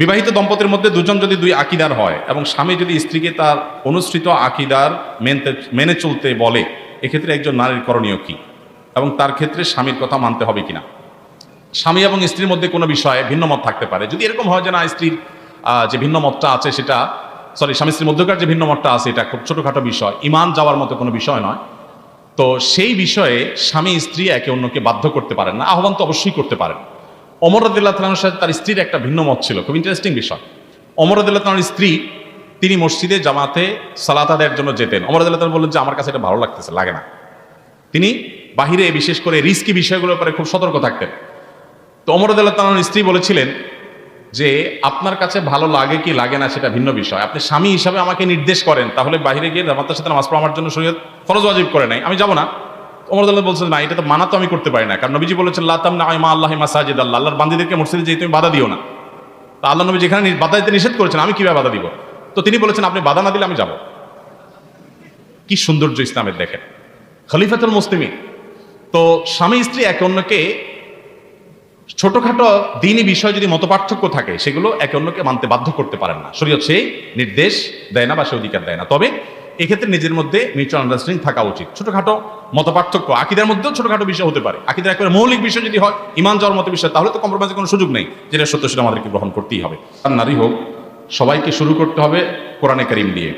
বিবাহিত দম্পতির মধ্যে দুজন যদি দুই আকিদার হয় এবং স্বামী যদি স্ত্রীকে তার অনুসৃত আকিদার মেনতে মেনে চলতে বলে, এক্ষেত্রে একজন নারীর করণীয় কি? এবং তার ক্ষেত্রে স্বামীর কথা মানতে হবে কিনা? স্বামী এবং স্ত্রীর মধ্যে কোনো বিষয়ে ভিন্ন মত থাকতে পারে। যদি এরকম হয় যে না, স্ত্রীর যে ভিন্ন মতটা আছে সেটা সরি স্বামী স্ত্রীর মধ্যকার যে ভিন্ন মতটা আছে এটা খুব ছোটোখাটো বিষয়, ইমান যাওয়ার মতো কোনো বিষয় নয়। তো সেই বিষয়ে স্বামী স্ত্রী একে অন্যকে বাধ্য করতে পারেন না, আহ্বান তো অবশ্যই করতে পারেন। অমর রদুল্লাহ তালার সাথে তার স্ত্রীর একটা ভিন্ন মত ছিল, খুব ইন্টারেস্টিং বিষয়। অমর রদুল্লাহ তালার স্ত্রী, তিনি মসজিদে, জামাতে সালাত আদায়ের জন্য যেতেন। অমর রদুল্লাহ তালা বললেন যে, আমার কাছে এটা ভালো লাগতেছে, লাগে না। তিনি বাহিরে বিশেষ করে রিস্কি বিষয়গুলোর ব্যাপারে খুব সতর্ক থাকতেন। তো অমর রদুল্লাহ তালার স্ত্রী বলেছিলেন যে, আপনার কাছে ভালো লাগে কি লাগে না সেটা ভিন্ন বিষয়। আপনি স্বামী হিসাবে আমাকে নির্দেশ করেন, তাহলে বাইরে গিয়ে জামাতের সাথে নামাজ পড়া আমার জন্য শরীয়ত ফরজ ওয়াজিব করে নাই। আমি যাব না। ওমর আল্লাহ বলছেন না এটা তো মানা তো আমি করতে পারি না। কারণ নবীজি বলেছেন লাতাম না মা আল্লাহ মাসাজিদ আল্লাহ। আল্লাহর বান্দিদেরকে মসজিদে যেয়ে তুমি বাধা দিও না। তা আল্লাহ নবী যেখানে বাধা দিতে নিষেধ করেছেন, আমি কীভাবে বাধা দিব? তো তিনি বলেছেন, আপনি বাধা না দিলে আমি যাব। কি সৌন্দর্য ইসলামের দেখেন। খলিফাতুল মুসলিমি তো স্বামী স্ত্রী একে অন্যকে ছোটখাটো দিনই বিষয় যদি মতপার্থক্য থাকে, সেগুলো একে অন্যকে মানতে বাধ্য করতে পারেন না। শরীয়ত সেই নির্দেশ দেয় না বা সে অধিকার দেয় না। তবে এক্ষেত্রে নিজের মধ্যে মিউচুয়াল আন্ডারস্ট্যান্ডিং থাকা উচিত। ছোটখাটো মতপার্থক্য, আকিদের মধ্যেও ছোটখাটো বিষয় হতে পারে। আকিদের একেবারে মৌলিক বিষয় যদি হয়, ইমান যাওয়ার মতো বিষয়, তাহলে তো কম্প্রোমাইজের কোনো সুযোগ নেই, যেটা সত্য সেটা আমাদেরকে গ্রহণ করতেই হবে। আর নারী হোক, সবাইকে শুরু করতে হবে কোরআনে করিম দিয়ে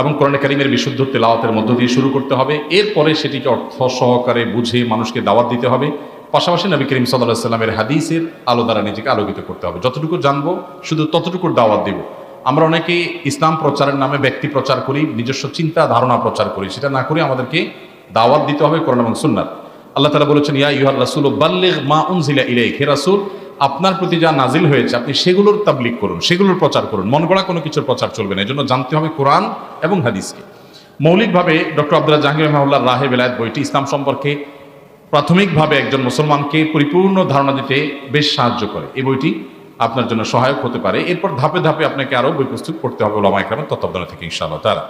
এবং কোরআনে করিমের বিশুদ্ধ তেলাওয়াতের মধ্য দিয়ে শুরু করতে হবে। এরপরে সেটিকে অর্থ সহকারে বুঝে মানুষকে দাওয়াত দিতে হবে। পাশাপাশি নবী করিম সাল্লাহ সাল্লামের হাদিসের আলো দ্বারা নিজেকে আলোকিত করতে হবে। যতটুকু জানব, শুধু ততটুকুর দাওয়াত দিব। আমরা অনেকে ইসলাম প্রচারের নামে ব্যক্তি প্রচার করি, নিজস্ব চিন্তা, ধারণা প্রচার করি। সেটা না করে আমাদেরকে দাওয়াত দিতে হবে কোরআন এবং সুন্নাত। আল্লাহ তালা বলেছেন, ইয়া ইউহার রাসুল বাল্লেগ মা উনজিলা ইলাইক হে রাসুল, আপনার প্রতি যা নাজিল হয়েছে, আপনি সেগুলোর তাবলিক করুন, সেগুলোর প্রচার করুন। মন গড়া কোনো কিছুর প্রচার চলবে না। এজন্য জানতে হবে কোরআন এবং হাদিসকে। মৌলিকভাবে ডক্টর আব্দুল্লাহ জাহাঙ্গীর রহমাল্লাহ রাহে বেলায়েত বইটি ইসলাম সম্পর্কে প্রাথমিকভাবে একজন মুসলমানকে পরিপূর্ণ ধারণা দিতে বেশ সাহায্য করে। এই বইটি আপনার জন্য সহায়ক হতে পারে। এরপর ধাপে ধাপে আপনাকে আরও বই প্রস্তুত করতে হবে ওলামাইকরামের তত্ত্বাবধানে থেকে ইনশাআল্লাহ তারা